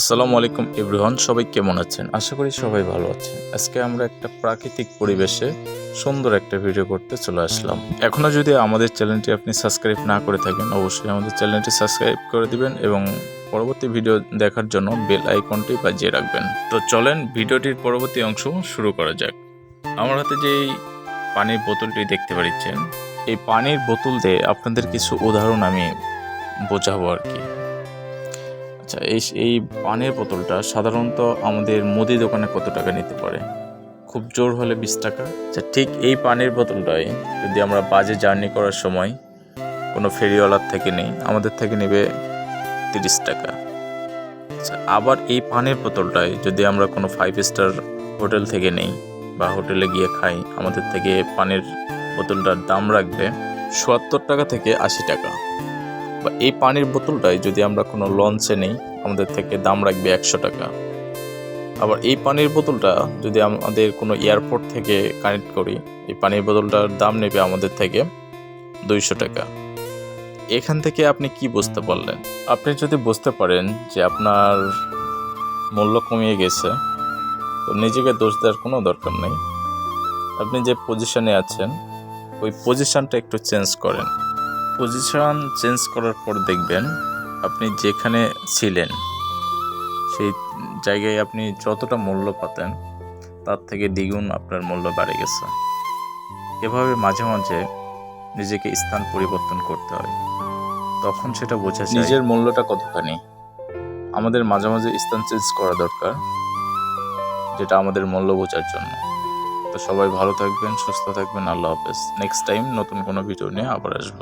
আসসালামু আলাইকুম এভরিওয়ান, সবাই কেমন আছেন? আশা করি সবাই ভালো আছে আজকে আমরা একটা প্রাকৃতিক পরিবেশে সুন্দর একটা ভিডিও করতে চলে আসলাম। এখনও যদি আমাদের চ্যানেলটি আপনি সাবস্ক্রাইব না করে থাকেন, অবশ্যই আমাদের চ্যানেলটি সাবস্ক্রাইব করে দিবেন এবং পরবর্তী ভিডিও দেখার জন্য বেল আইকনটি বাজিয়ে রাখবেন। তো চলেন ভিডিওটির পরবর্তী অংশ শুরু করা যাক। আমার হাতে যেই পানির বোতলটি দেখতে পাচ্ছেন, এই পানির বোতল দিয়ে আপনাদের কিছু উদাহরণ আমি বোঝাবো আর কি। আচ্ছা এই এই পানের বোতলটা সাধারণত আমাদের মুদি দোকানে কত টাকা নিতে পারে? খুব জোর হলে বিশ টাকা? আচ্ছা ঠিক এই পানির বোতলটাই যদি আমরা বাজে জার্নি করার সময় কোনো ফেরিওয়ালার থেকে নেই, আমাদের থেকে নেবে তিরিশ টাকা। আচ্ছা আবার এই পানির বোতলটাই যদি আমরা কোনো ফাইভ স্টার হোটেল থেকে নেই বা হোটেলে গিয়ে খাই, আমাদের থেকে পানির বোতলটার দাম রাখবে সত্তর টাকা থেকে আশি টাকা। বা এই পানির বোতলটাই যদি আমরা কোনো লঞ্চে নেই আমাদের থেকে দাম রাখবে একশো টাকা। আবার এই পানির বোতলটা যদি আমাদের কোনো এয়ারপোর্ট থেকে কানেক্ট করি, এই পানির বোতলটার দাম নেবে আমাদের থেকে দুইশো টাকা। এখান থেকে আপনি কি বুঝতে পারলেন? আপনি যদি বুঝতে পারেন যে আপনার মূল্য কমিয়ে গেছে, তো নিজেকে দোষ দেওয়ার কোনো দরকার নেই। আপনি যে পজিশনে আছেন, ওই পজিশনটা একটু চেঞ্জ করেন। পজিশন চেঞ্জ করার পর দেখবেন আপনি যেখানে ছিলেন, সেই জায়গায় আপনি যতটা মূল্য পাতেন, তার থেকে দ্বিগুণ আপনার মূল্য বেড়ে গেছে। এভাবে মাঝে মাঝে নিজেকে স্থান পরিবর্তন করতে হয়। তখন সেটা বোঝা যায় নিজের মূল্যটা কতখানি? আমাদের মাঝে মাঝে স্থান চেঞ্জ করা দরকার, যেটা আমাদের মূল্য বোঝার জন্য। তো সবাই ভালো থাকবেন, সুস্থ থাকবেন, আল্লাহ হাফেজ। নেক্সট টাইম নতুন কোনো ভিডিও নিয়ে আবার আসব।